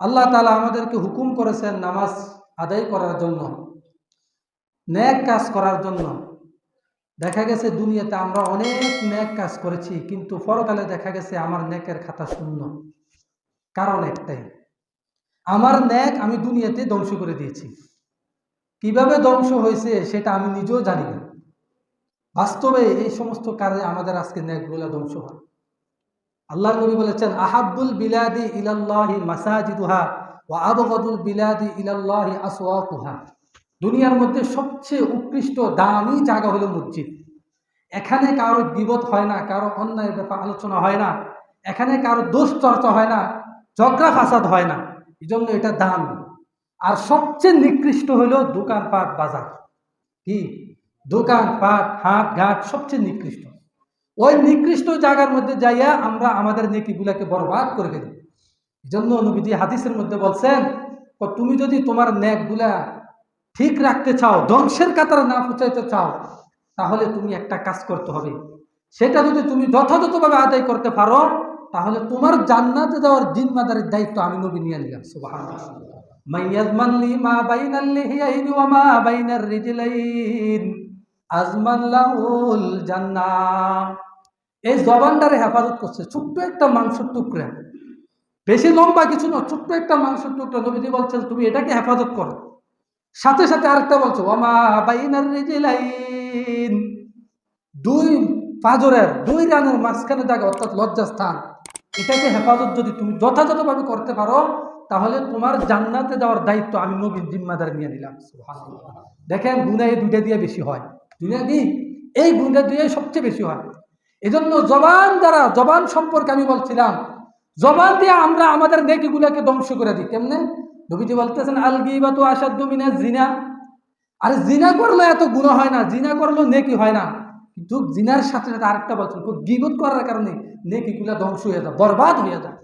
আল্লাহ তালা আমাদেরকে হুকুম করেছেন নামাজ আদায় করার জন্য, ন্যাক কাজ করার জন্য। দেখা গেছে দুনিয়াতে আমরা অনেক ন্যাক কাজ করেছি, কিন্তু পরকালে দেখা গেছে আমার ন্যাকের খাতা শূন্য। কারণ একটাই, আমার ন্যাক আমি দুনিয়াতে ধ্বংস করে দিয়েছি। কীভাবে ধ্বংস হয়েছে সেটা আমি নিজেও জানি না। বাস্তবে এই সমস্ত কারণে আমাদের আজকে ন্যাকগুলো ধ্বংস হয়। আল্লাহ নবী বলেছেন আহাবুল বিলাদি ইলাল্লাহি মাসাজিদুহা ওয়া আবগাদুল বিলাদি ইলাল্লাহি আসওয়াকুহা। দুনিয়ার মধ্যে সবচেয়ে উৎকৃষ্ট, দামি জায়গা হলো মসজিদ। এখানে কারও বিপদ হয় না, কারও অন্যায় ব্যাপার আলোচনা হয় না, এখানে কারও দোষ চর্চা হয় না, ঝগড়া ফাসাদ হয় না এই জন্য এটা দাম। আর সবচেয়ে নিকৃষ্ট হলো দোকানপাট বাজার। কি? দোকানপাট হাট ঘাট সবচেয়ে নিকৃষ্ট। ওই নিকৃষ্ট জায়গার মধ্যে যাইয়া আমরা আমাদের নেকিগুলাকে বরবাদ করে ফেলি। এই জন্য নবীজি হাদিসের মধ্যে বলছেন তুমি যদি তোমার ন্যাকগুলা ঠিক রাখতে চাও, ধ্বংসের কাতারে না পৌঁছাইতে চাও, তাহলে তুমি একটা কাজ করতে হবে। সেটা যদি তুমি যথাযথভাবে আদায় করতে পারো, তাহলে তোমার জান্নাতে যাওয়ার জিম্মাদারির দায়িত্ব আমি নবী নিয়ে নিলাম। সুবহানাল্লাহ। মাইয়াজমান লি মা বাইনাল লিহিয়াইনি ওয়া মা বাইনার রিজলাইন, আজমান লাহুল জান্নাহ। এই জবানটারে হেফাজত করছে, ছোট্ট একটা মাংসের টুকরা। বেশি লম্বা কিছু না, ছোট্ট একটা মাংসের টুকরা। নবীজি বলছেন, তুমি এটাকে হেফাজত করো। সাথে সাথে আরেকটা বলছো দুই পাজরের দুই রানের মাঝখানে জায়গা অর্থাৎ লজ্জাস্থান। এটাকে হেফাজত যদি তুমি যথাযথভাবে করতে পারো, তাহলে তোমার জান্নাতে যাওয়ার দায়িত্ব আমি নবীন জিম্মাদার নিয়ে নিলাম। দেখেন গুণা এই দুইটা দিয়ে বেশি হয়। দুনিয়া দি এই গুণটা দিয়ে সবচেয়ে বেশি হয়। এজন্য জবান দ্বারা, জবান সম্পর্কে আমি বলছিলাম, জবান দিয়ে আমরা আমাদের নেকিগুলাকে ধ্বংস করে দিই, কেমনে? নবীজি বলতেছেন আলগি বা তো আসাদ্দু মিনা জিনা। আর জিনা করলে এত গুণা হয় না, জিনা করলেও নেকি হয় না। কিন্তু জিনার সাথে সাথে আরেকটা বলছেন গিবত করার কারণে নেকিগুলা ধ্বংস হয়ে যায়, বরবাদ হয়ে যায়।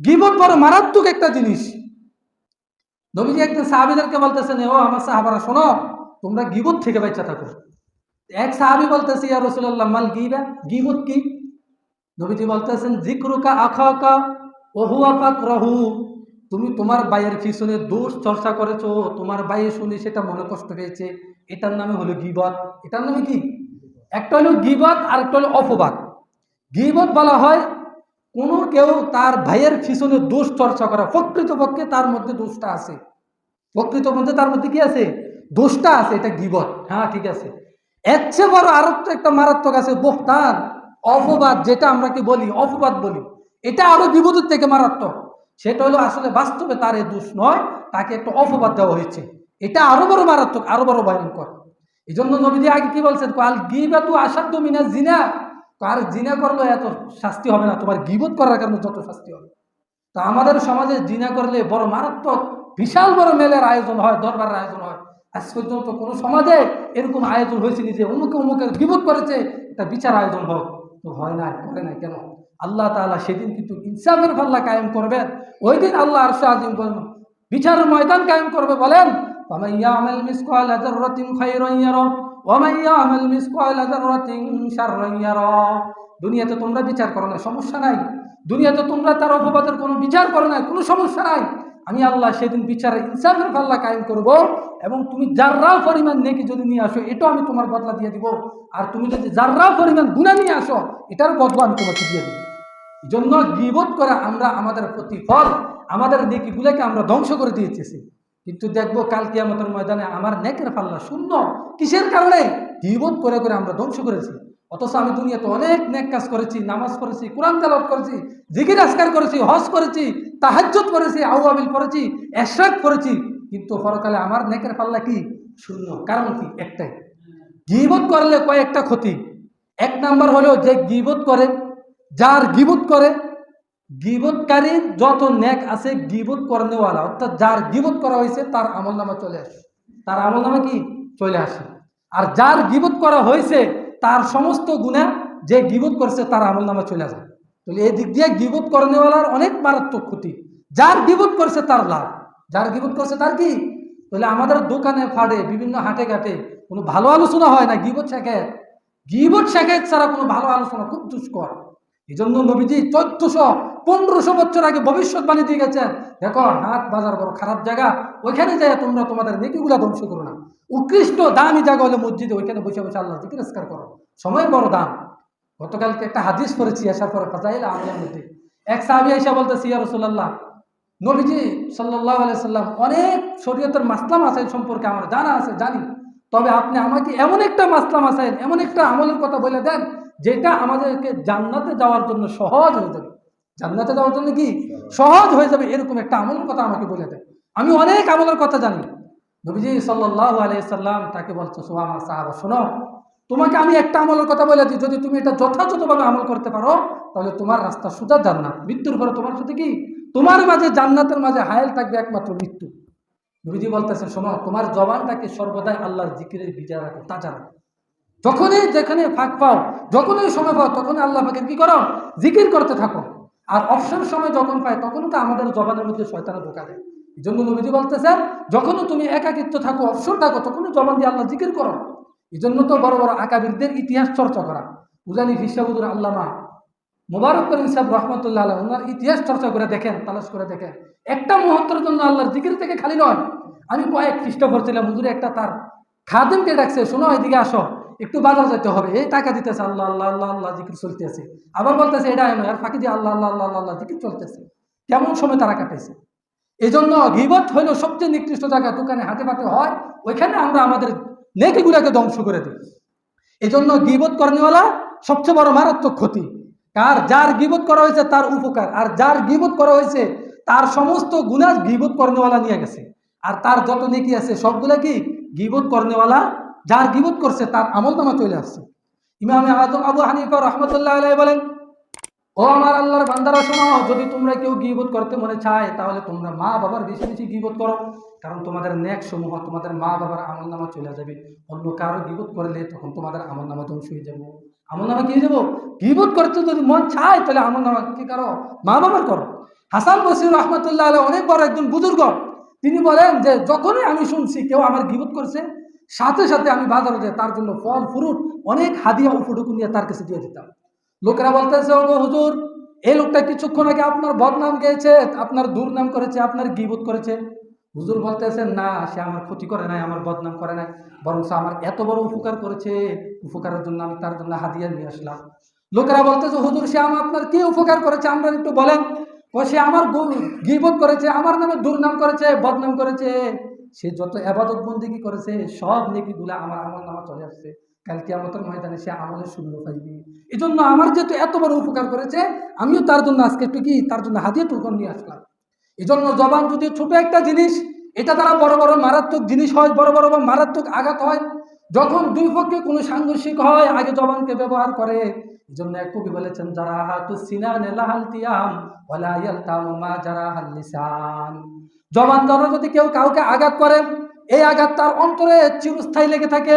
গিবত বড় মারাত্মক একটা জিনিস। নবীজি একদিন সাহাবিদেরকে বলতেছেন ও আমার সাহাবারা, শোনো, তোমরা গিবত থেকে বাচ্চা থাকো। এক সাহাবি বলতেছে, ইয়া রসুল্লাহ মাল গিবা? গিবত কি? নবীজি বলতেছেন জিক্রুকা আখাকা ওহুয়া পাক রহু তুমি তোমার বাইয়ের পিছনে দোষ চর্চা করেছ, তোমার বাইয়ে শুনে সেটা মনে কষ্ট পেয়েছে এটার নামে হলো গিবত। এটার নামে কি? একটা হলো গিবত আর একটা হলো অপবাদ। গিবত বলা হয়, কোনো কেউ তার ভাইয়ের পিছনে দোষ চর্চা করা, প্রকৃতপক্ষে তার মধ্যে দোষটা আছে। প্রকৃত মধ্যে তার মধ্যে কি আছে? দোষটা আছে, এটা গিবত। হ্যাঁ ঠিক আছে। এর চেয়ে বড় আরও একটা মারাত্মক আছে বোহতান, অপবাদ যেটা আমরা কি বলি, অপবাদ বলি। এটা আরও বিপদের থেকে মারাত্মক। সেটা হলো আসলে বাস্তবে তার এই দোষ নয়, তাকে একটা অপবাদ দেওয়া হয়েছে। এটা আরও বড় মারাত্মক, আরও বড় ভয়ঙ্কর। এই জন্য নবীজি আগে কি বলছেন? কাল গিবা তু আসাধ্য মিনা জিনা। কার জিনা করলে এত শাস্তি হবে না, তোমার গিবত করার কারণে যত শাস্তি হবে। তো আমাদের সমাজে জিনা করলে বড় মারাত্মক, বিশাল বড় মেলের আয়োজন হয়, দরবারের আয়োজন হয়। আজ পর্যন্ত কোনো সমাজে এরকম আয়োজন হয়েছিল যে অমুকে অমুকে বিপদ করেছে এটা বিচার আয়োজন হোক। তো হয় না, করে না কেন? আল্লাহ তালা সেদিন কিন্তু ইনসাফের ফাল্লা কায়েম করবেন ওই দিন আল্লাহ আর আজিম করবেন বিচারের ময়দান কায়েম করবে বলেন দুনিয়াতে তোমরা বিচার করো না, সমস্যা নাই। দুনিয়াতে তোমরা তার অপবাদের কোনো বিচার করো না, কোনো সমস্যা নাই। আমি আল্লাহ সেদিন বিচারে ইনসাফের পাল্লা কায়েম করব এবং তুমি যার্রাও পরিমাণ নেকি যদি নিয়ে আসো, এটাও আমি তোমার বদলা দিয়ে দিব। আর তুমি যদি যার্রাও পরিমাণ গুণা নিয়ে আসো, এটার বদলা আমি তোমাকে দিয়ে দিব। এই জন্য গিবত করে আমরা আমাদের প্রতিফল, আমাদের নেকিগুলোকে আমরা ধ্বংস করে দিয়েছি। কিন্তু দেখব কাল কিয়ামতের ময়দানে আমার নেকের পাল্লা শূন্য। কিসের কারণে? গিবত করে করে আমরা ধ্বংস করেছি। অথচ আমি দুনিয়াতে অনেক নেক কাজ করেছি, নামাজ করেছি কোরআন তালাত করেছি, জিকির আসকার করেছি, হজ করেছি তাহাজ্জত করেছি আউআবিল করেছি এশরাক করেছি কিন্তু পরকালে আমার নেকের পাল্লা কি? শূন্য। কারণ কি? একটাই। গিবত করলে কয়েকটা ক্ষতি। এক নাম্বার হলো যে গিবত করে, যার গিবত করে গিবতকারীর যত ন্যাক আছে গিবত করেনেওয়ালা, অর্থাৎ যার গিবত করা হয়েছে তার আমল নামা চলে আসে। তার আমল নামা কি? চলে আসে। আর যার গিবত করা হয়েছে তার সমস্ত গুণা যে গিবত করছে তার আমল নামা চলে যায় তাহলে এই দিক দিয়ে গিবত করেনেওয়ালার অনেক মারাত্মক ক্ষতি। যার গিবত করছে তার লাভ। যার গিবত করছে তার কি? তাহলে আমাদের দোকানে, ফাড়ে, বিভিন্ন হাটে ঘাটে কোনো ভালো আলোচনা হয় না গিবত শেখায় গিবত শেখায় ছাড়া কোনো ভালো আলোচনা খুব দুষ্কর। এই জন্য নবীজি চোদ্দশো পনেরোশো বছর আগে ভবিষ্যৎবাণী দিয়ে গেছেন দেখো হাট বাজার বড় খারাপ জায়গা, ওইখানে যায় তোমরা তোমাদের নেকিগুলা ধ্বংস করো না। উৎকৃষ্ট দামি জায়গা হলে মসজিদে ওইখানে বসে বসে আল্লাহ জিজ্ঞাসকার করো। সময় বড় দাম। গতকালকে একটা হাদিস পড়েছি, আসার পরে ফাজাইল আমলের মধ্যে। এক সাহাবি আইসা বলতেছি, ইয়া রসুল্লাহ নবীজি সাল্লাহ সাল্লাম অনেক শরীয়তের মাসলাম আসাইল সম্পর্কে আমার জানা আছে, জানি। তবে আপনি আমাকে এমন একটা মাসলাম আসাইল এমন একটা আমলের কথা বলে দেন, যেটা আমাদেরকে জান্নাতে যাওয়ার জন্য সহজ হয়ে যাবে। জান্নাতে যাওয়ার জন্য কি সহজ হয়ে যাবে এরকম একটা আমলের কথা আমাকে বলে দেয়। আমি অনেক আমলের কথা জানি। নবীজি সাল্লাহ আলাইসাল্লাম তাকে বলছো সো আমার সাহাবা, শোনো, তোমাকে আমি একটা আমলের কথা বলে দিই। যদি তুমি এটা যথাযথভাবে আমল করতে পারো, তাহলে তোমার রাস্তা সুদা জান্নাত। মৃত্যুর পরে তোমার সাথে কি? তোমার মাঝে জান্নাতের মাঝে হায়াল থাকবে একমাত্র মৃত্যু। নবীজি বলতেছে, শোনো, তোমার জবানটাকে সর্বদাই আল্লাহর জিকিরের বিজয় রাখো তাজা রাখো যখনই যেখানে ফাঁক পাও, যখনই সময় পাও, তখনই আল্লাহ পাকের কি করো? জিকির করতে থাকো। আর অবসর সময় যখন পায় তখন তো আমাদের জবানের মধ্যে শয়তানা ঢোকা দেয়। এই জন্য নবীজি বলতেছেন, যখনও তুমি একাকিত্ব থাকো, অবসর থাকো তখনই জবান দিয়ে আল্লাহ জিকির করো। এই জন্য তো বড় বড় আকাবিরদের ইতিহাস চর্চা করা। উজানি ফিসাবুদুর আল্লামা মোবারক করিম সাহেব রহমতুল্লাহ আল্লাহ ওনার ইতিহাস চর্চা করে দেখেন, তালাশ করে দেখেন। একটা মুহূর্তের জন্য আল্লাহর জিকির থেকে খালি নয়। আমি কয়েক খ্রিস্ট করছিলাম হুজুরে একটা তার খাদেমকে ডাকছে, শোনো এদিকে আসো। একটু বাজার যেতে হবে। এই টাকা দিতেছে আল্লাহ আল্লাহ আল্লাহ আল্লাহ জিকির চলতেছে। আবার বলতেছে, এটা এনো আর ফাঁকি দিয়ে আল্লাহ আল্লাহ আল্লাহ আল্লাহ জিকির চলতেছে। কেমন সময় তারা কাটাইছে? এই জন্য গিবত হইল সবচেয়ে নিকৃষ্ট জায়গা। দোকানে হাতে পাতে হয়, ওইখানে আমরা আমাদের নেকিগুলাকে ধ্বংস করে দিই। এই জন্য গিবত কর্মীওয়ালা সবচেয়ে বড় মারাত্মক ক্ষতি। কার যার গিবত করা হয়েছে তার উপকার। আর যার গিবত করা হয়েছে তার সমস্ত গুণা গিবত কর্মওয়ালা নিয়ে গেছে। আর তার যত নেকি আছে সবগুলা কি গিবত কর্মওয়ালা যার গিবত করছে, তার আমল নামা চলে আসছে। ইমামে আজম আবু হানিফা রহমতুল্লাহ আলাই বলেন, ও আমার আল্লাহর বান্দারা, শোনো, যদি তোমরা কেউ গিবত করতে মনে চায়, তাহলে তোমরা মা বাবার বেশি বেশি গিবত করো। কারণ তোমাদের ন্যাক সমূহ, তোমাদের মা বাবার আমল নামা চলে যাবে। অন্য কারও গিবত করলে তখন তোমাদের আমল নামা ধ্বংস হয়ে যাব। আমল নামা কি যাব? গিবত করতে যদি মন চায়, তাহলে আমল নামা কি করো? মা বাবার করো। হাসান বসির রহমতুল্লাহ আলাই অনেক বড় একজন বুজুর্গ। তিনি বলেন যে, যখনই আমি শুনছি কেউ আমার গিবত করছে সাথে সাথে আমি বাজারে যাই, তার জন্য ফল ফ্রুট অনেক হাদিয়া উপটুকু নিয়ে তার কাছে দিয়ে দিতাম। লোকেরা বলতেছে ও হুজুর, এই লোকটা কিছুক্ষণ আগে আপনার বদনাম গেয়েছে, আপনার দুর্নাম করেছে, আপনার গিবত করেছে। হুজুর বলতেছেন না, সে আমার ক্ষতি করে নাই, আমার বদনাম করে নাই বরং সে আমার এত বড় উপকার করেছে, উপকারের জন্য আমি তার জন্য হাদিয়া নিয়ে আসলাম। লোকেরা বলতেছে, হুজুর, সে আমার আপনার কি উপকার করেছে? আমরা একটু বলেন। সে আমার গিবত করেছে, আমার নামে দুর্নাম করেছে, বদনাম করেছে। সে যত আবাদত বন্দিগি করেছে, সব নেকিগুলা আমার আমল নামা চলে আসছে। কালকে আমাদের ময়দানে সে আমলের শূন্য পাইবে এই জন্য আমার যেহেতু এত বড় উপকার করেছে, আমিও তার জন্য আজকে একটু কি, তার জন্য হাতিয়ে টুকন নিয়ে আসলাম। এই জন্য জবান যদি ছোট একটা জিনিস, এটা দ্বারা বড় বড় মারাত্মক জিনিস হয়, বড় বড় বা মারাত্মক আঘাত হয়, যখন দুই পক্ষে কোনো সাংঘর্ষিক হয়, আগে জবানকে ব্যবহার করে। এই জন্য এক কবি বলেছেন যারা হাতু সিনান লাহাল তিয়াম ওলা ইয়ালতাম মা যারা হাল জবান দ্বারা যদি কেউ কাউকে আঘাত করে, এই আঘাত তার অন্তরে চিরস্থায়ী লেগে থাকে।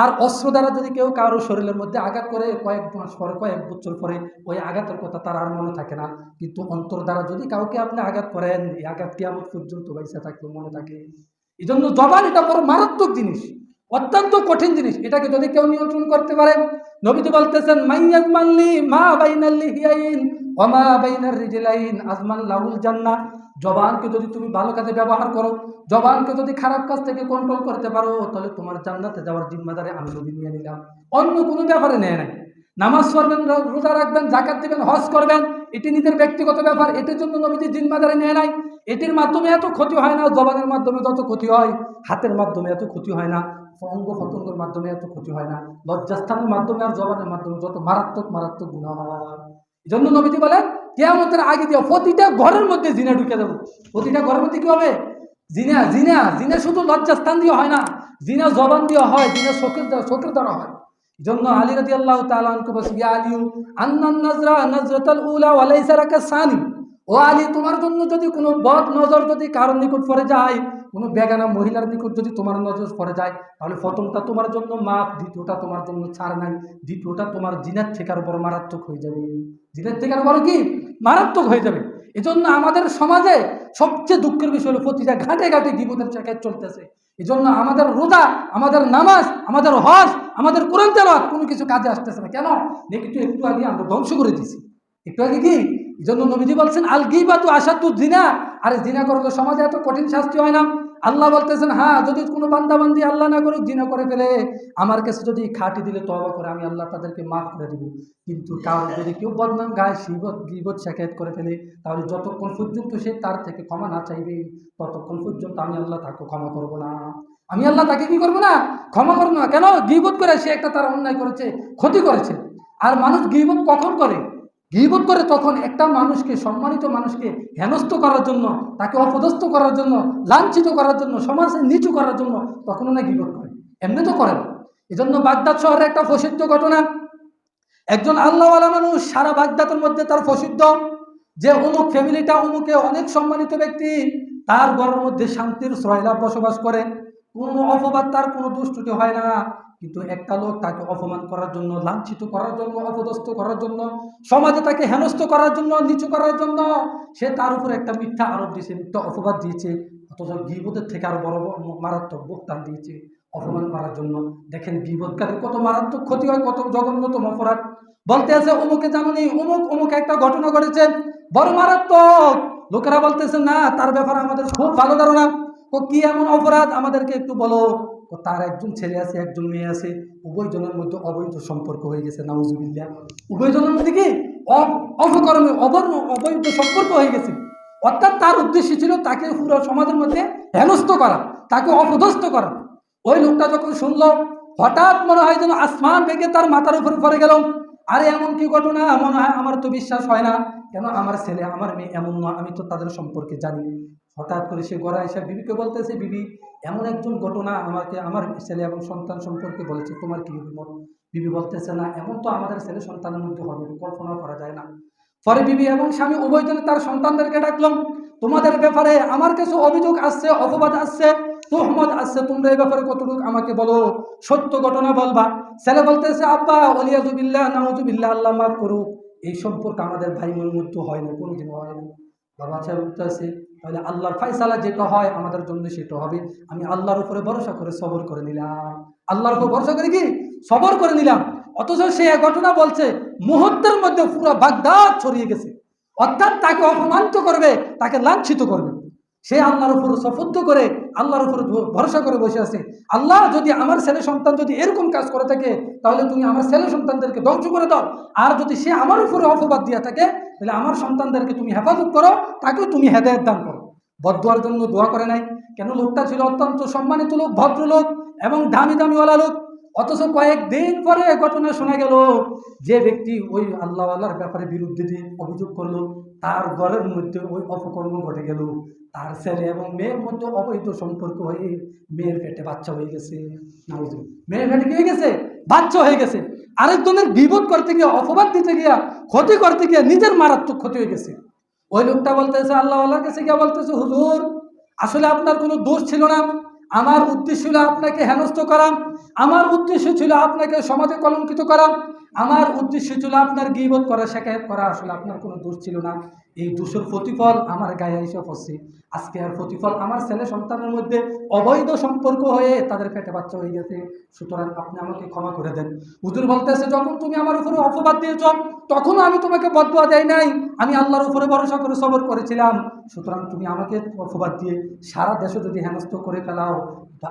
আর অস্ত্র দ্বারা যদি কেউ কারও শরীরের মধ্যে আঘাত করে, কয়েক মাস পরে, কয়েক বছর পরে, ওই আঘাতের কথা তার আর মনে থাকে না। কিন্তু অন্তর দ্বারা যদি কাউকে আপনি আঘাত করেন, এই আঘাত কেমন পর্যন্ত বাইসা থাকলে মনে থাকে। এই জন্য জবান এটা বড় মারাত্মক জিনিস, অত্যন্ত কঠিন জিনিস। এটাকে যদি কেউ নিয়ন্ত্রণ করতে পারে, নবীজি বলতেছেন মাইয়াজ মাল্লি মা বাইনাল্লি হিয়াইন ওমা বাইনার রিজলাইন আজমান লাহুল জান্নাহ। জবানকে যদি তুমি ভালো কাজে ব্যবহার করো, জবানকে যদি খারাপ কাজ থেকে কন্ট্রোল করতে পারো, তাহলে তোমার জান্নাতে যাওয়ার জিম্মাদারে আমি নবী নিয়ে নিলাম। অন্য কোনো ব্যাপারে নেয় নাই। নামাজ পড়বেন রোজা রাখবেন জাকাত দেবেন, হজ করবেন, এটি নিজের ব্যক্তিগত ব্যাপার, এটির জন্য নবীজি জিম্মাদারে নেয় নাই। এটির মাধ্যমে এত ক্ষতি হয় না, জবানের মাধ্যমে যত ক্ষতি হয়, হাতের মাধ্যমে এত ক্ষতি হয় না অঙ্গ প্রত্যঙ্গের মাধ্যমে এত ক্ষতি হয় না, লজ্জাস্থানের মাধ্যমে আর জবানের মাধ্যমে যত মারাত্মক মারাত্মক গুণা হয়। জন্য নবীজি বলেন, কেয়ামতের আগে দিয়ে প্রতিটা ঘরের মধ্যে জিনা ঢুকে দেবো। প্রতিটা ঘরের মধ্যে কি হবে? জিনা জিনা জিনা শুধু লজ্জাস্থান দিয়ে হয় না, জিনা জবান দিয়ে হয়, জিনা শোকের শোকের দ্বারা হয়। জন্য আলী রাজি আল্লাহ তালকে বলছে ইয়া আলিউ আন্নান নজরা, নজরতাল উলা ওয়ালাইসারাকা সানি। ও আলী, তোমার জন্য যদি কোনো বদ নজর যদি কারোর নিকট পড়ে যায়, কোনো বেগানা মহিলার নিকট যদি তোমার নজর পড়ে যায়, তাহলে প্রথমটা তোমার জন্য মাপ, দ্বিতীয়টা তোমার জন্য ছাড় নাই, দ্বিতীয়টা তোমার জিনার থেকে বড় মারাত্মক হয়ে যাবে। জিনের থেকে বড় কি? মারাত্মক হয়ে যাবে। এজন্য আমাদের সমাজে সবচেয়ে দুঃখের বিষয় হলো প্রতিটা ঘাটে ঘাটে বিপদের চাকায় চলতেছে। এজন্য আমাদের রোজা, আমাদের নামাজ, আমাদের হজ, আমাদের কোরআন তেলাওয়াত কোনো কিছু কাজে আসতেছে না। কেন? নেকিটু একটু আগে আমরা ধ্বংস করে দিছি একটু আগে কি? এই জন্য নবীজি বলছেন, আল গিবাতু আসাদু জিনা। আরে জিনা করলে সমাজে এত কঠিন শাস্তি হয় না। আল্লাহ বলতেছেন হ্যাঁ যদি কোনো বান্দাবান্দি আল্লাহ না করুক, জিনা করে ফেলে। আমার কাছে যদি খাটি দিলে তবা করে, আমি আল্লাহ তাদেরকে মাফ করে দিব। কিন্তু কারণ যদি কেউ বদনাম গায়ে শিবত গিবত শেখায়ত করে ফেলে, তাহলে যতক্ষণ পর্যন্ত সে তার থেকে ক্ষমা না চাইবে, ততক্ষণ পর্যন্ত আমি আল্লাহ তাকে ক্ষমা করব না। আমি আল্লাহ তাকে কি করব না? ক্ষমা করব না। কেন? গিবত করে সে একটা তার অন্যায় করেছে, ক্ষতি করেছে। আর মানুষ গিবত কখন করে? গিবত করে তখন একটা মানুষকে, সম্মানিত মানুষকে হেনস্থ করার জন্য, তাকে অপদস্থ করার জন্য, লাঞ্ছিত করার জন্য সমাজে নিচু করার জন্য তখন না গিবত করে। এমনি তো করে না এই জন্য বাগদাদ শহরে একটা প্রসিদ্ধ ঘটনা। একজন আল্লাহওয়ালা মানুষ সারা বাগদাদের মধ্যে তার প্রসিদ্ধ। যে অমুক ফ্যামিলিটা অমুকে অনেক সম্মানিত ব্যক্তি, তার ঘরের মধ্যে শান্তির শ্রয়লাভ বসবাস করে। কোনো অপবাদ তার কোনো দুষ্টুটি হয় না। কিন্তু একটা লোক তাকে অপমান করার জন্য, লাঞ্ছিত করার জন্য, অপদস্থ করার জন্য, সমাজে তাকে হেনস্থ করার জন্য, নিচু করার জন্য, সে তার উপর একটা মিথ্যা আরোপ দিয়েছে, মিথ্যা অপবাদ দিয়েছে, অথচ গিবতের থেকে আরও বড় মারাত্মক বক্তান দিয়েছে অপমান করার জন্য। দেখেন বিপদকারের কত মারাত্মক ক্ষতি হয়, কত জঘন্যতম অপরাধ। বলতে আছে, অমুকে জানুনি অমুক অমুক একটা ঘটনা ঘটেছে, বড় মারাত্মক। লোকেরা বলতেছে, না, তার ব্যাপারে আমাদের খুব ভালো ধারণা। ও কি এমন অপরাধ? আমাদেরকে একটু বলো। ও তার একজন ছেলে আছে, একজন মেয়ে আছে। উভয় জনের মধ্যে অবৈধ সম্পর্ক হয়ে গেছে নাউজুবিল্লা উভয় জনের মধ্যে কি? অপকর্মে অবর্ণ অবৈধ সম্পর্ক হয়ে গেছে। অর্থাৎ তার উদ্দেশ্য ছিল তাকে পুরো সমাজের মধ্যে হেনস্থ করা, তাকে অপদস্থ করা। ওই লোকটা যখন শুনলো, হঠাৎ মনে হয় যেন আসমান বেগে তার মাথার উপরে পড়ে গেল। আরে এমন কি ঘটনা? মনে হয় আমার তো বিশ্বাস হয় না। কেন? আমার ছেলে, আমার মেয়ে এমন না আমি তো তাদের সম্পর্কে জানি। হঠাৎ করে সে গড়া এসে বিবিকে বলতেছে, বিবি, এমন একজন ঘটনা আমাকে, আমার ছেলে এবং সন্তান সম্পর্কে বলেছে, তোমার কি মত বিবি বলতেছে, না, এমন তো আমাদের ছেলে সন্তানের মধ্যে হবে কল্পনা করা যায় না। পরে বিবি এবং স্বামী উভয়জনে তার সন্তানদেরকে ডাকলাম তোমাদের ব্যাপারে আমার কাছে অভিযোগ আসছে, অপবাদ আসছে। তোহমত আসছে তোমরা এই ব্যাপারে কতটুকু আমাকে বলো? সত্য ঘটনা বলবা। ছেলে বলতেছে, আব্বা অলিয়াজুবিল্লাহ নাউজুবিল্লাহ আল্লাহ মাফ করুক। এই সম্পর্ক আমাদের ভাই বোনের মধ্যে হয় না কোনোদিন হয় না। বাবা সাহেব বলতেছে, তাহলে আল্লাহর ফাইসালা যেটা হয় আমাদের জন্য সেটা হবে। আমি আল্লাহর উপরে ভরসা করে সবর করে নিলাম। আল্লাহর উপর ভরসা করে কি? সবর করে নিলাম। অথচ সে ঘটনা বলছে, মুহূর্তের মধ্যে পুরো বাগদাদ ছড়িয়ে গেছে। অর্থাৎ তাকে অপমানিত করবে, তাকে লাঞ্ছিত করবে। সে আল্লাহর উপর সফদ্দ করে, আল্লাহর উপর ভরসা করে বসে আছে। আল্লাহ যদি আমার ছেলে সন্তান যদি এরকম কাজ করে থাকে, তাহলে তুমি আমার ছেলে সন্তানদেরকে ধ্বংস করে দাও। আর যদি সে আমার উপরে অপবাদ দিয়ে থাকে, তাহলে আমার সন্তানদেরকে তুমি হেফাজত করো, তাকেও তুমি হেদায়ত দান করো। বদুয়ার জন্য দোয়া করে নাই। কেন লোকটা ছিল অত্যন্ত সম্মানিত লোক, ভদ্রলোক এবং দামি দামিওয়ালা লোক। অথচ কয়েকদিন পরে ঘটনা শোনা গেল যে ব্যক্তি ওই আল্লাহ আল্লাহর ব্যাপারে বিরুদ্ধে অভিযোগ করল, তার ঘরের মধ্যে ওই অপকর্ম ঘটে গেল। তার ছেলে এবং মেয়ের মধ্যে অবৈধ সম্পর্ক হয়ে মেয়ের পেটে বাচ্চা হয়ে গেছে। মেয়ের পেটে কি হয়ে গেছে? বাচ্চা হয়ে গেছে। আরেকজনের বিপদ করতে গিয়ে, অপবাদ দিতে গিয়া, ক্ষতি করতে গিয়ে নিজের মারাত্মক ক্ষতি হয়ে গেছে। ওই লোকটা বলতেছে আল্লাহ আল্লাহর কাছে গিয়ে বলতেছে, হুজুর, আসলে আপনার কোনো দোষ ছিল না। আমার উদ্দেশ্য ছিল আপনাকে হেনস্থ করা আমার উদ্দেশ্য ছিল আপনাকে সমাজে কলঙ্কিত করা আমার উদ্দেশ্য ছিল আপনার গিবত করা শেখায়ত করা। আসলে আপনার কোনো দোষ ছিল না। এই দোষের প্রতিফল আমার গায়ে এসে পড়ছে। আজকে আর প্রতিফল আমার ছেলে সন্তানের মধ্যে অবৈধ সম্পর্ক হয়ে তাদের পেটে বাচ্চা হয়ে গেছে। সুতরাং আপনি আমাকে ক্ষমা করে দেন। হুজুর বলতেছে, যখন তুমি আমার উপরে অপবাদ দিয়েছ, তখনও আমি তোমাকে বদুয়া দেয় নাই। আমি আল্লাহর উপরে ভরসা করে সবর করেছিলাম। সুতরাং তুমি আমাকে অপবাদ দিয়ে সারা দেশে যদি হেনস্থ করে ফেলাও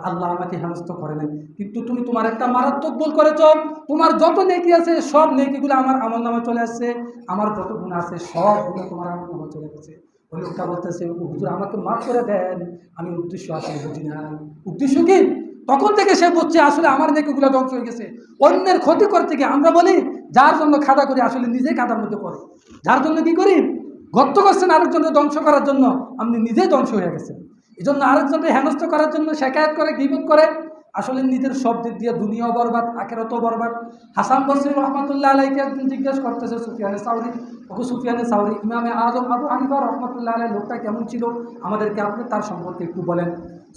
আল্লাহ আমাকে হেনস্থ করে নেন কিন্তু তুমি তোমার একটা মারাত্মক ভুল করেছ। তোমার যত নেকি আছে সব নেকিগুলো আমার আমল নামে চলে আসছে, আমার যত গুণ আছে, সবগুলো তোমার আমল নামে চলে গেছে। ওই লোকটা বলতেছে, "ও হুজুর, আমাকে মাফ করে দেন, আমি উদ্দেশ্য আসলে বুঝি না। উদ্দেশ্য কি? তখন থেকে সে বুঝছে, আসলে আমার নেকিগুলো ধ্বংস হয়ে গেছে। অন্যের ক্ষতি করতে গিয়ে আমরা বলি, যার জন্য খাদা করি, আসলে নিজেই কাদার মধ্যে পড়ে। যার জন্য কি করি? গর্ত করছেন আরেকজনকে ধ্বংস করার জন্য, আপনি নিজেই ধ্বংস হয়ে গেছেন। এই জন্য আরেকজনকে হেনস্থ করার জন্য শেখায়ত করে, গিবত করে আসলে নিজের সব দিক দিয়ে দুনিয়াও বরবাদ, আখেরতও বরবাদ। হাসান বসরি রহমতুল্লাহ আলাইকে একদিন জিজ্ঞেস করতেছে সুফিয়ানে সাউরি, ওগো সুফিয়ানে সাউরি, ইমামে আজম আবু হানিফা রহমতুল্লাহ আলাই লোকটা কেমন ছিল? আমাদেরকে আপনি তার সম্পর্কে একটু বলেন।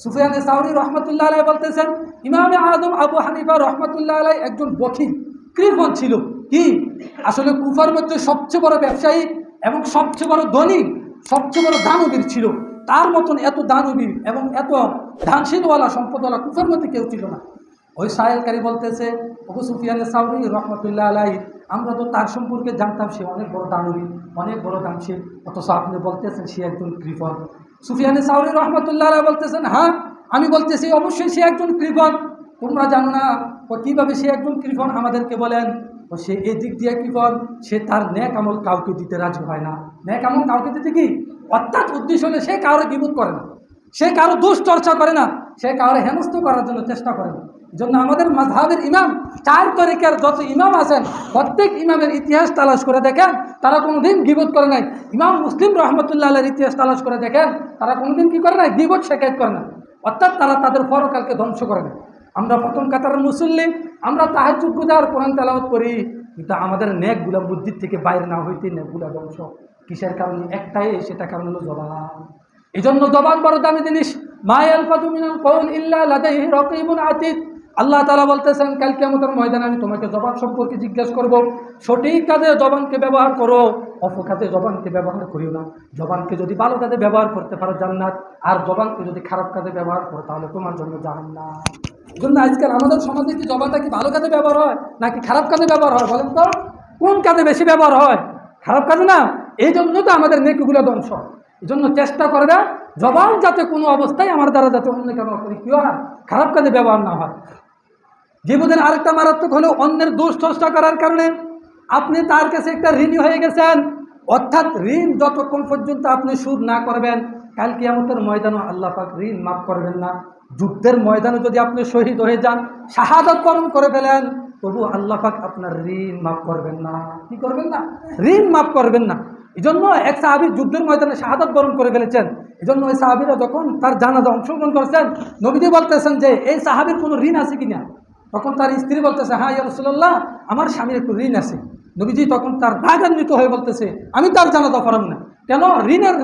সুফিয়ানে সাউরি রহমতুল্লাহ আলাই বলতেছেন, ইমামে আজম আবু হানিফা রহমতুল্লাহ আলাই একজন বখিল, কৃপণ ছিল। কি? আসলে কুফার মধ্যে সবচেয়ে বড় ব্যবসায়ী এবং সবচেয়ে বড় ধনী, সবচেয়ে বড় দানবীর ছিল। তার মতন এত দানবীর এবং এত ধানশীলওয়ালা সম্পদওয়ালা কুফার মধ্যে কেউ ছিল না। ওই সাহেলকারী বলতেছে ওগো সুফিয়ানে সাউরি রহমতুল্লাহ আলাই আমরা তো তার সম্পর্কে জানতাম, সে অনেক বড় দানবী, অনেক বড় দামশীল অথচ আপনি বলতেছেন সে একজন কৃপণ। সুফিয়ানে সাউরি রহমতুল্লাহ আলাইহি বলতেছেন হ্যাঁ আমি বলতেছি, অবশ্যই সে একজন কৃপণ। তোমরা জানো না, ও কীভাবে সে একজন কৃপণ আমাদেরকে বলেন? ও সে এই দিক দিয়ে কৃপণ, সে তার ন্যাক আমল কাউকে দিতে রাজি হয় না। ন্যাক আমল কাউকে দিতে কি? অর্থাৎ উদ্দেশ্য হলে সে কারও বিবোধ করে না। সে কারও দোষ চর্চা করে না, সে কারও হেনস্থ করার জন্য চেষ্টা করে না। জন্য আমাদের মাঝহাবের ইমাম, চার তরিকার যত ইমাম আছেন, প্রত্যেক ইমামের ইতিহাস তালাশ করে দেখেন, তারা কোনোদিন গিবোধ করে নাই। ইমাম মুসলিম রহমতুল্লাহ ইতিহাস তালাশ করে দেখেন, তারা কোনোদিন কি করে নাই? গিবোধ শেখায়ত করে না। অর্থাৎ তারা তাদের পরকালকে ধ্বংস করে না। আমরা প্রথম কাতার মুসল্লি, আমরা তাহার গুদার কোরআন তেলাওয়াত করি, কিন্তু আমাদের নেকগুলা বুদ্ধির থেকে বাইরে না হইতে নেকগুলা ধ্বংস। কিসের কারণে? একটাই, সেটা কারণ হলো জবান। এই জন্য জবান বড় দামি জিনিস। মায়াল ফাতুমিনাল কৌল ইল্লা লাদাইহি রকিবুন আতিদ। আল্লাহ তালা বলতেছেন কালকে আমাদের ময়দানে আমি তোমাকে জবান সম্পর্কে জিজ্ঞেস করব। সঠিক কাজে জবানকে ব্যবহার করো অপকাজে জবানকে ব্যবহার করিও না। জবানকে যদি ভালো কাজে ব্যবহার করতে পারো জান্নাত, আর জবানকে যদি খারাপ কাজে ব্যবহার করো, তাহলে তোমার জন্য জাহান্নাত এই জন্য আজকাল আমাদের সমাজে কি জবানটা কি ভালো কাজে ব্যবহার হয়, নাকি খারাপ কাজে ব্যবহার হয়, বলেন তো? কোন কাজে বেশি ব্যবহার হয়? খারাপ কাজে না? এই জন্য তো আমাদের নেকিগুলো ধ্বংস। জন্য চেষ্টা করবে জবান যাতে কোনো অবস্থায় আমার দ্বারা যাতে অন্য কেন করি কি হয় খারাপ কাজে ব্যবহার না হয়। জীবনের আরেকটা মারাত্মক হলো অন্যের দোষ চষ্টা করার কারণে আপনি তার কাছে একটা ঋণী হয়ে গেছেন। অর্থাৎ ঋণ যতক্ষণ পর্যন্ত আপনি সুদ না করবেন, কাল কিয়ামতের ময়দানও আল্লাহ পাক ঋণ মাফ করবেন না। যুদ্ধের ময়দানে যদি আপনি শহীদ হয়ে যান, শাহাদত বরণ করে ফেলেন, তবু আল্লাহ পাক আপনার ঋণ মাফ করবেন না। কি করবেন না? ঋণ মাফ করবেন না। এই জন্য এক সাহাবির যুদ্ধের ময়দানে শাহাদত বরণ করে ফেলেছেন। এই জন্য ওই সাহাবিরা যখন তার জানাজা অংশগ্রহণ করেছেন, নবীজি বলতেছেন যে, এই সাহাবির কোনো ঋণ আছে কিনা? তখন তার স্ত্রী বলতেছে হ্যাঁ ইয়া রসুল্লাহ আমার স্বামীর একটু ঋণ আছে। নবীজি তখন তার রাগান্বিত হয়ে বলতেছে, আমি তার জানাজা করাম না। কেন? ঋণের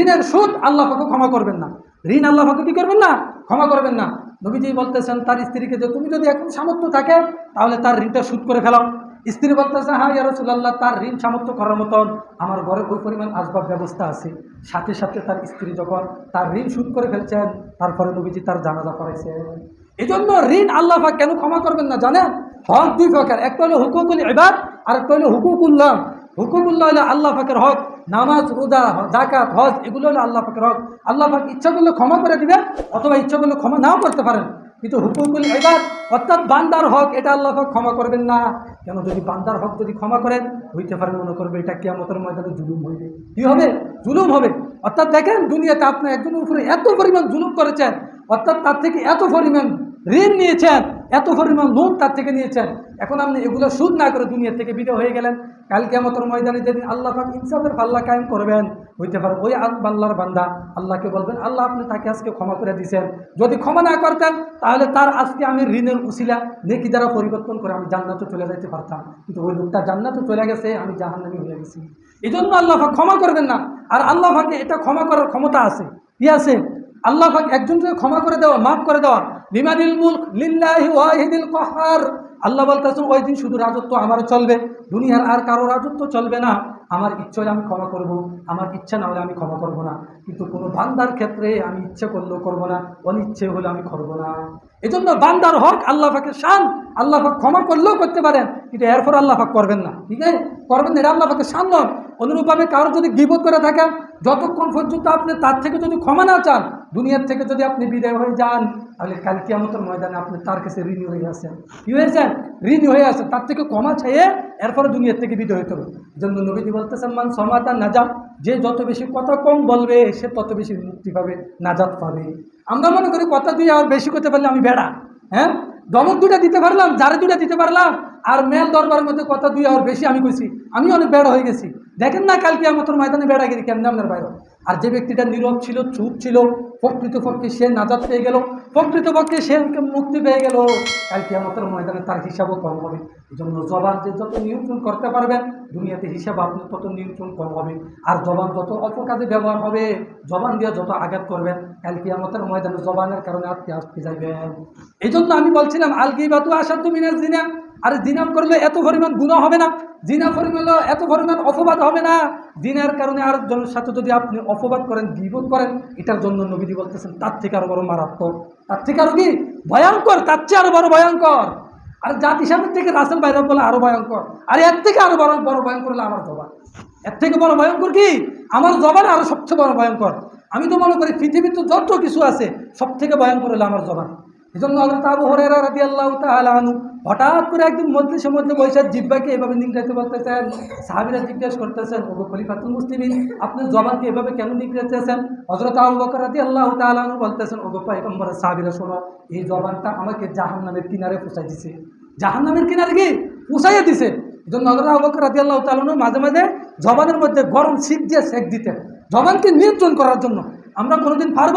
ঋণের সুদ আল্লাহ পাকে ক্ষমা করবেন না। ঋণ আল্লাহ পাকে কী করবেন না? ক্ষমা করবেন না। নবীজি বলতেছেন তার স্ত্রীকে যে, তুমি যদি এখন সামর্থ্য থাকে, তাহলে তার ঋণটা সুদ করে ফেলাও। স্ত্রী বলতেছে হ্যাঁ ইয়া রসুল্লাহ তার ঋণ সামর্থ্য করার মতন আমার ঘরে ওই পরিমাণ আসবাব ব্যবস্থা আছে। সাথে সাথে তার স্ত্রী যখন তার ঋণ সুদ করে ফেলছেন, তারপরে নবীজি তার জানাজা করাইছেন এই জন্য ঋণ আল্লাহ কেন ক্ষমা করবেন না জানেন? হক দুই প্রকার। একটা হলো হুকুকুল এবার আর একটা হলো হুকুকুল্লাহ। হুকুকুল্লাহ হলো আল্লাহ পাকের হক। নামাজ, রোজা জাকাত হজ, এগুলো হলো আল্লাহ পাকের হক। আল্লাহ পাক ইচ্ছা করলে ক্ষমা করে দিবেন, অথবা ইচ্ছা করলে ক্ষমা নাও করতে পারেন। কিন্তু হুকুকুল এবার অর্থাৎ বান্দার হক, এটা আল্লাহ হক ক্ষমা করবেন না। কেন যদি বান্দার হক যদি ক্ষমা করেন, হইতে পারে মনে করবে এটা কেয়ামতের ময়দানে জুলুম হইবে। কী হবে? জুলুম হবে। অর্থাৎ দেখেন, দুনিয়াতে আপনি একজনের উপরে এত পরিমাণ জুলুম করেছেন, অর্থাৎ তার থেকে এত পরিমাণ ঋণ নিয়েছেন এত পরিমাণ লোন তার থেকে নিয়েছেন। এখন আপনি এগুলো সুদ না করে দুনিয়া থেকে বিদে হয়ে গেলেন। কালকে আমাদের ময়দানে যেদিন আল্লাহ পাক ইনসাফের পাল্লা কায়েম করবেন, হইতে পারে ওই আল্লাহর বান্দা। আল্লাহকে বলবেন, আল্লাহ, আপনি তাকে আজকে ক্ষমা করে দিয়েছেন যদি ক্ষমা না করতেন, তাহলে তার আজকে আমি ঋণের উসিলা নেকি দ্বারা পরিবর্তন করে আমি জান্নাতে চলে যেতে পারতাম। কিন্তু ওই লোকটা জান্নাতে চলে গেছে, আমি জাহান্নামি হয়ে গেছি। এই জন্য আল্লাহ ক্ষমা করবেন না। আর আল্লাহ পাকে এটা ক্ষমা করার ক্ষমতা আছে। কি আছে? আল্লাহ পাক একজনকে ক্ষমা করে দেওয়া, মাফ করে দেওয়া। লিমানিল লিল্লাহি ওয়াহিদিল কহার। আল্লাহ বলতেছেন, ওই দিন শুধু রাজত্ব আমার চলবে, দুনিয়ার আর কারও রাজত্ব চলবে না। আমার ইচ্ছা হলে আমি ক্ষমা করব, আমার ইচ্ছা না হলে আমি ক্ষমা করব না। কিন্তু কোনো বান্দার ক্ষেত্রে আমি ইচ্ছে করলেও করব না, অনিচ্ছে হলে আমি করব না। এই জন্য বান্দার হক আল্লাহ পাকে শান। আল্লাহ পাক ক্ষমা করলেও করতে পারেন, কিন্তু এরপর আল্লাহ পাক করবেন না। ঠিক আছে? করবেন না, এটা আল্লাহ শান নয়। অনুরূপভাবে কারও যদি বিপদ করে থাকেন, যতক্ষণ পর্যন্ত আপনি তার থেকে যদি ক্ষমা না চান, দুনিয়ার থেকে যদি আপনি বিদায় হয়ে যান তাহলে কাল কিয়ামতের ময়দানে আপনি তার কাছে ঋণী হয়ে আছেন। কি হয়েছেন ঋণী হয়ে আছেন তার থেকে ক্ষমা চাইয়ে এরপরে দুনিয়ার থেকে বিদায় হইতে হবে। জন্য নবীজি বলতেছেন, মান সমাতা নাজাত যে যত বেশি কথা কম বলবে, সে তত বেশি মুক্তি পাবে, নাজাত পাবে। আমরা মনে করি কথা দিয়ে আর বেশি করতে পারলে আমি বেড়া হ্যাঁ? দমক দুটা দিতে পারলাম যারে দুটা দিতে পারলাম, আর মেল দরবারের মধ্যে কথা দুই আর বেশি আমি কইছি। আমি অনেক বেড়া হয়ে গেছি। দেখেন না কালকে আমার ময়দানে বেড়া গেছি কেমন আপনার বাইরে? আর যে ব্যক্তিটা নীরব ছিল, চুপ ছিল, প্রকৃতপক্ষে সে নাজাদ পেয়ে গেল, প্রকৃতপক্ষে সে মুক্তি পেয়ে গেল। কালকে আমাদের ময়দানে তার হিসাবও কম হবে। এই জন্য জবান যে যত নিয়ন্ত্রণ করতে পারবেন, দুনিয়াতে হিসাব আপনি তত নিয়ন্ত্রণ কম হবে। আর জবান যত অল্প কাজে ব্যবহার হবে, জবান দিয়ে যত আঘাত করবেন কালকে আমাদের ময়দানে জবানের কারণে আজকে আসতে যাবেন এই জন্য আমি বলছিলাম আলগি বাতু আসার তুমি না জিনা। আর জিনা করলে এত পরিমাণ গুণ হবে না, জিনা পরিমাণ এত পরিমাণ অপবাদ হবে না। জিনার কারণে আর জনের সাথে যদি আপনি অপবাদ করেন বিপদ করেন, এটার জন্য নবীজি বলতেছেন, তার থেকে আরও বড় মারাত্মক। তার থেকে আরও কি? ভয়ঙ্কর, তার চেয়ে আরও বড় ভয়ঙ্কর। আর জাতি সাহেবের থেকে রাসেল বাইরে বলে আরও ভয়ঙ্কর। আর এর থেকে আরও বড় বড় ভয়ঙ্কর হলো আমার জবান। এর থেকে বড় ভয়ঙ্কর কি? আমার জবান আরও সবচেয়ে বড় ভয়ঙ্কর। আমি তো মনে করি পৃথিবীতে যত কিছু আছে সব থেকে ভয়ঙ্কর হলো আমার জবান। এই জন্য হজরত আবু হরেরা রাদি আল্লাহ হঠাৎ করে একদিন মজলিসের মধ্যে বৈশাখ জিব্বাকে এভাবে নিংড়াতে বলতেছেন সাহাবিরা জিজ্ঞেস করতেছেন, ওগো খলিফাতুল মুসলিমিন আপনি জবানকে এভাবে কেন নিংড়াতেছেন হজরত আবু বকর রাদি আল্লাহ তালু বলতেছেন, ওগো পাইগম্বরের সাহাবিরা, শোনো, এই জবানটা আমাকে জাহান্নামের কিনারে পোষাই দিছে। জাহান্নামের কিনারে কি? পুষাইয়ে দিছে। এই জন্য হজরত আবু বকর আল্লাহ তালু মাঝে মাঝে জবানের মধ্যে গরম শীত দিয়ে সেক দিতেন। জবানকে নিয়ন্ত্রণ করার জন্য। আমরা কোনোদিন পারব?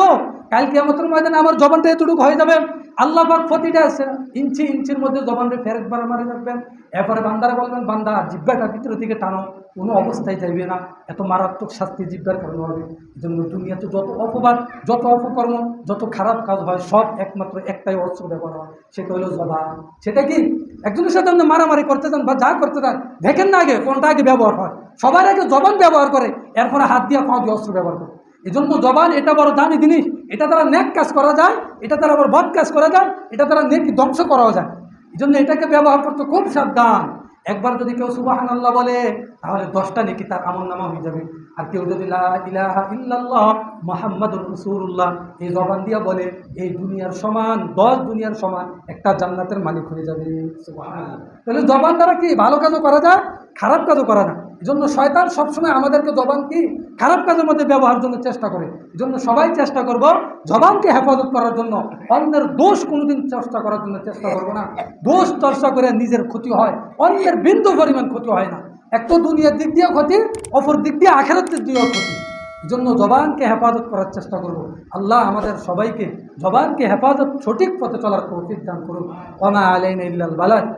কালকে আমাদের ময়দানে আমার জবানটা এতটুকু হয়ে যাবে। আল্লাহ পাক প্রতিটা আছে ইঞ্চি, ইঞ্চির মধ্যে জবানটা ফেরত বাড়ামারি রাখবেন। এরপরে বান্দারা বলবেন, বান্দা, জিব্বাটা ভিতরের দিকে টানো। কোনো অবস্থায় যাইবে না। এত মারাত্মক শাস্তি জিব্বার কারণে হবে। জন্য দুনিয়াতে যত অপবাদ, যত অপকর্ম, যত খারাপ কাজ হয়, সব একমাত্র একটাই অস্ত্র ব্যবহার হয়। সেটা হলো জবান। সেটা কি? একজনের সাথে আপনি মারামারি করতে চান বা যা করতে চান দেখেন না আগে, কোনটা আগে ব্যবহার হয়। সবার আগে জবান ব্যবহার করে, এরপরে হাত দিয়ে দিয়ে অস্ত্র ব্যবহার করে। এই জন্য জবান এটা বড় দামি জিনিস। এটা দ্বারা নেক কাজ করা যায়, এটা দ্বারা আবার বদ কাজ করা যায়, এটা দ্বারা নেক ধ্বংস করাও যায়। এই জন্য এটাকে ব্যবহার করতে খুব সাবধান। একবার যদি কেউ সুবাহান আল্লাহ বলে, তাহলে দশটা নেকি তার আমল নামা হয়ে যাবে। আর কেউ যদি ইল্লাল্লাহ মোহাম্মদুর রসুল্লাহ এই জবান দিয়া বলে, এই দুনিয়ার সমান, দশ দুনিয়ার সমান, একটা জান্নাতের মালিক হয়ে যাবে। তাহলে জবান দ্বারা কি ভালো কাজও করা যায়, খারাপ কাজও করা এই জন্য শয়তান সবসময় আমাদেরকে জবান কি? খারাপ কাজের মধ্যে ব্যবহার জন্য চেষ্টা করে। জন্য সবাই চেষ্টা করব জবানকে হেফাজত করার জন্য। অন্যের দোষ কোনোদিন চর্চা করার জন্য চেষ্টা করব না। দোষ চর্চা করে নিজের ক্ষতি হয়। অন্যের বিন্দু পরিমাণ ক্ষতি হয় না। এক তো দুনিয়ার দিক দিয়েও ক্ষতি, অপর দিক দিয়ে আখেরাত দিয়েও ক্ষতি। জন্য জবানকে হেফাজত করার চেষ্টা করব। আল্লাহ আমাদের সবাইকে জবানকে হেফাজত সঠিক পথে চলার তৌফিক দান করুন ওমা আলাইন ইল্লাল বালাদ।